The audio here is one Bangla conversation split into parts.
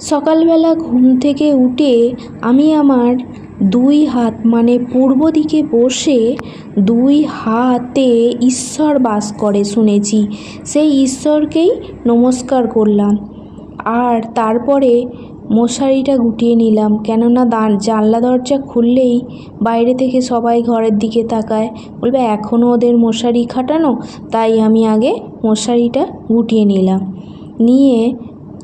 সকালবেলা ঘুম থেকে উঠে আমি আমার দুই হাত মানে পূর্ব দিকে বসে দুই হাতে ঈশ্বর বাস করে শুনেছি। সেই ঈশ্বরকেই নমস্কার করলাম। আর তারপরে মশারিটা গুটিয়ে নিলাম, কেননা দান, জানলা দরজা খুললেই বাইরে থেকে সবাই ঘরের দিকে তাকায়। বলবে এখনও ওদের মশারি খাটানো? তাই আমি আগে মশারিটা গুটিয়ে নিলাম। নিয়ে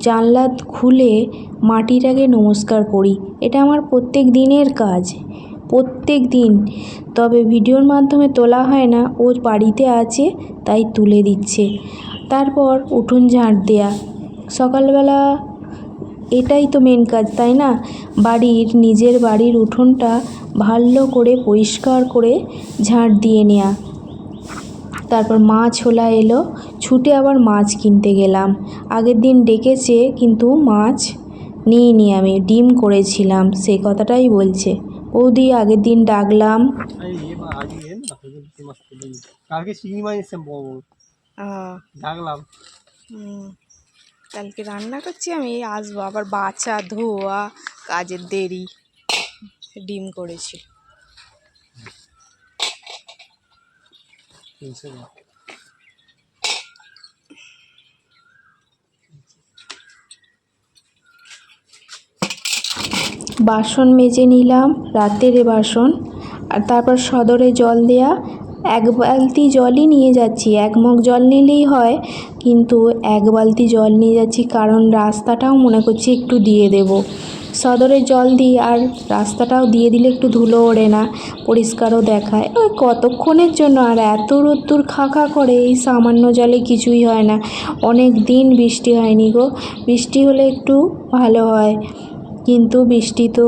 জানলা খুলে মাটিটাকে নমস্কার করি। এটা আমার প্রত্যেক দিনের কাজ। প্রত্যেক দিন। তবে ভিডিওর মাধ্যমে তোলা হয় না, ও বাড়িতে আছে, তাই তুলে দিচ্ছে। তারপর উঠোন ঝাঁট দেয়া। সকালবেলা এটাই তো মেন কাজ, তাই না? বাড়ির, নিজের বাড়ির উঠোনটা ভালো করে পরিষ্কার করে ঝাঁট দিয়ে নেওয়া তারপর মাছ ছোলা এলো ছুটে আবার মাছ কিনতে গেলাম। আগের দিন ডেকেছে কিন্তু মাছ নিইনি আমি ডিম করেছিলাম সেই কথাটাই বলছে। বৌদি আগের দিন ডাকলাম। মা না ডাকলাম। হুম। কালকে রান্না করছি আমি আসব। আবার বাছা ধোয়া কাজের দেরি ডিম করেছি বাসন মেজে নিলাম, রাতের বাসন, আর তারপর সদরে জল দেয়া, এক বালতি জলই নিয়ে যাচ্ছি। এক মগ জল নিলেই হয় কিন্তু এক বালতি জল নিয়ে যাচ্ছি কারণ রাস্তাটাও মনে করছি একটু দিয়ে দেব। সদরে জল দিই আর রাস্তাটাও দিয়ে দিলে একটু ধুলো ওড়ে না, পরিষ্কারও দেখায়। ওই কতক্ষণের জন্য আর এত রোদ্দুর খা খা করে এই সামান্য জলে কিছুই হয় না। অনেক দিন বৃষ্টি হয়নি গো। বৃষ্টি হলে একটু ভালো হয়। কিন্তু বৃষ্টি তো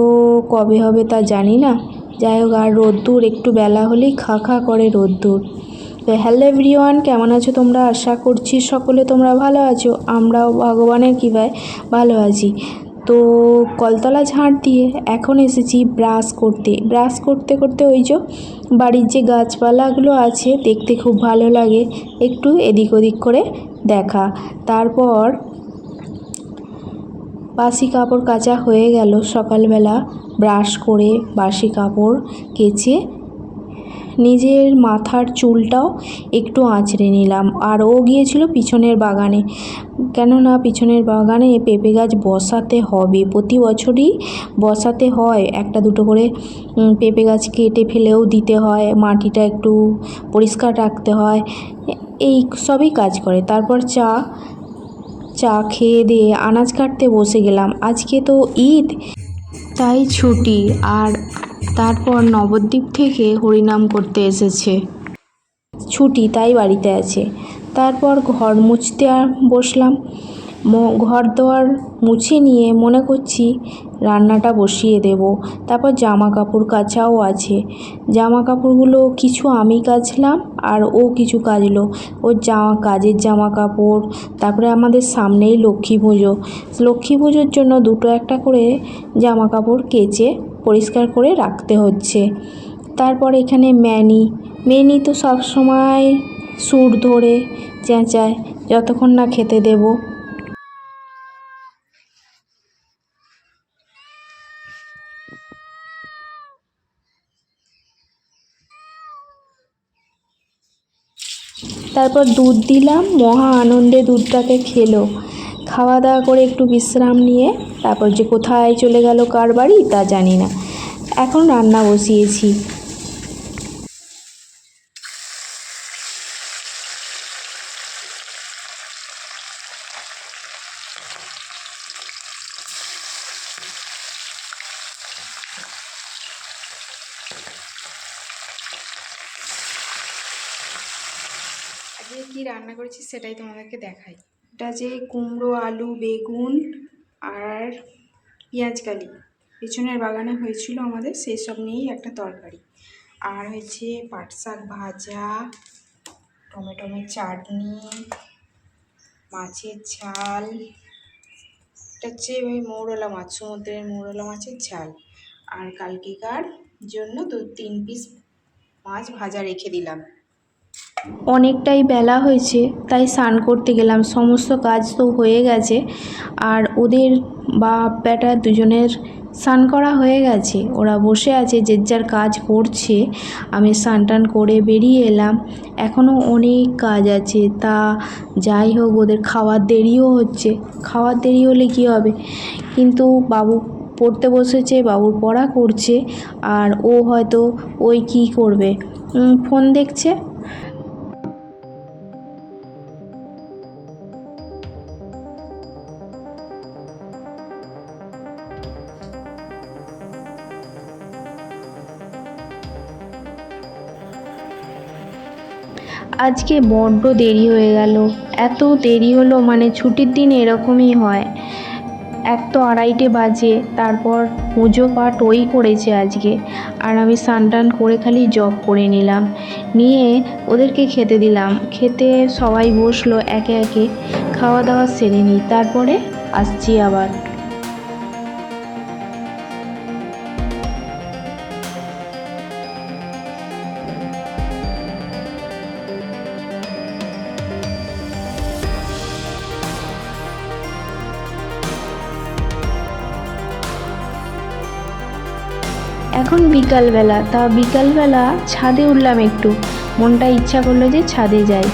কবে হবে তা জানি না। যাই হোক, আর রোদ্দুর একটু বেলা হলেই খা খা করে রোদ্দুর। তো হ্যালো এভরিওয়ান কেমন আছো তোমরা? আশা করছি সকলে তোমরা ভালো আছো। আমরাও ভগবানের কৃপায় ভালো আছি। তো কলতলা ঝাঁট দিয়ে এখন এসেছি ব্রাশ করতে। ব্রাশ করতে করতে ওই যে বাড়ির যে গাছপালাগুলো আছে, দেখতে খুব ভালো লাগে। একটু এদিক ওদিক করে দেখা। তারপর বাসি কাপড় কাচা হয়ে গেল সকালবেলা। ব্রাশ করে বাসি কাপড় কেচে নিজের মাথার চুলটাও একটু আঁচড়ে নিলাম। আর ও গিয়েছিল পিছনের বাগানে। কেননা পিছনের বাগানে পেঁপে গাছ বসাতে হবে। প্রতি বছরই বসাতে হয়। একটা দুটো করে পেঁপে গাছ কেটে ফেলেও দিতে হয়। মাটিটা একটু পরিষ্কার রাখতে হয়। এই সবই কাজ করে। তারপর চা চা খেয়ে দিয়ে আনাজ কাটতে বসে গেলাম। আজকে তো ঈদ, তাই ছুটি। আর তারপর নবদ্বীপ থেকে হরিনাম করতে এসেছে। ছুটি তাই বাড়িতে আছে। তারপর ঘর মুছতে আর বসলাম। ঘর দোয়ার মুছে নিয়ে মনে করছি রান্নাটা বসিয়ে দেব। তারপর জামা কাপড় কাচাও আছে। জামা কাপড়গুলো কিছু আমি কাচলাম আর ও কিছু কাচলো। ওর জামা, কাজের জামা কাপড় তারপরে আমাদের সামনেই লক্ষ্মী পুজো। লক্ষ্মী পুজোর জন্য দুটো একটা করে জামা কাপড় কেচে পরিষ্কার করে রাখতে হচ্ছে। তারপর এখানে ম্যানি। ম্যানি তো সব সময় সুর ধরে চেঁচায়, যতক্ষণ না খেতে দেবো। তারপর দুধ দিলাম, মহা আনন্দে দুধটাকে খেলো। খাওয়া দাওয়া করে একটু বিশ্রাম নিয়ে তারপর যে কোথায় চলে গেল, কার বাড়ি তা জানি না। এখন রান্না বসিয়েছি। আজকে কি রান্না করেছি সেটাই তোমাদেরকে দেখাই। এটা যে কুমড়ো, আলু, বেগুন আর পেঁয়াজ কালি। পেছনের বাগানে হয়েছিল আমাদের সেই সব নিয়েই একটা তরকারি। আর হয়েছে পাট শাক ভাজা, টমেটোমের চাটনি, মাছের ঝাল, এটা হচ্ছে ওই মৌরলা মাছ, সমুদ্রের মৌরলা মাছের ঝাল। আর কালকেকার জন্য দু তিন পিস মাছ ভাজা রেখে দিলাম। অনেকটাই বেলা হয়েছে, তাই স্নান করতে গেলাম। সমস্ত কাজ তো হয়ে গেছে, আর ওদের বাপ বেটা দুজনের স্নান করা হয়ে গেছে। ওরা বসে আছে, যে যার কাজ করছে। আমি স্নান টান করে বেরিয়ে এলাম। এখনও অনেক কাজ আছে, তা যাই হোক, ওদের খাওয়ার দেরিও হচ্ছে। খাওয়ার দেরি হলে কী হবে? কিন্তু বাবু পড়তে বসেছে বাবুর পড়া করছে, আর ও হয়তো ওই কী করবে? ফোন দেখছে। আজকে বড্ড দেরি হয়ে গেল। এত দেরি হলো মানে ছুটির দিন এরকমই হয়। এক তো আড়াইটে বাজে, তারপর পুজো পাঠ ওই করেছে আজকে। আর আমি স্নান টান করে খালি জব করে নিলাম। নিয়ে ওদেরকে খেতে দিলাম। খেতে সবাই বসল একে একে। খাওয়া দাওয়া সেরে নিই। তারপরে আসছি আবার। এখন বিকালবেলা। তা বিকালবেলা ছাদে উঠলাম একটু। মনটা ইচ্ছা করল যে ছাদে যাই।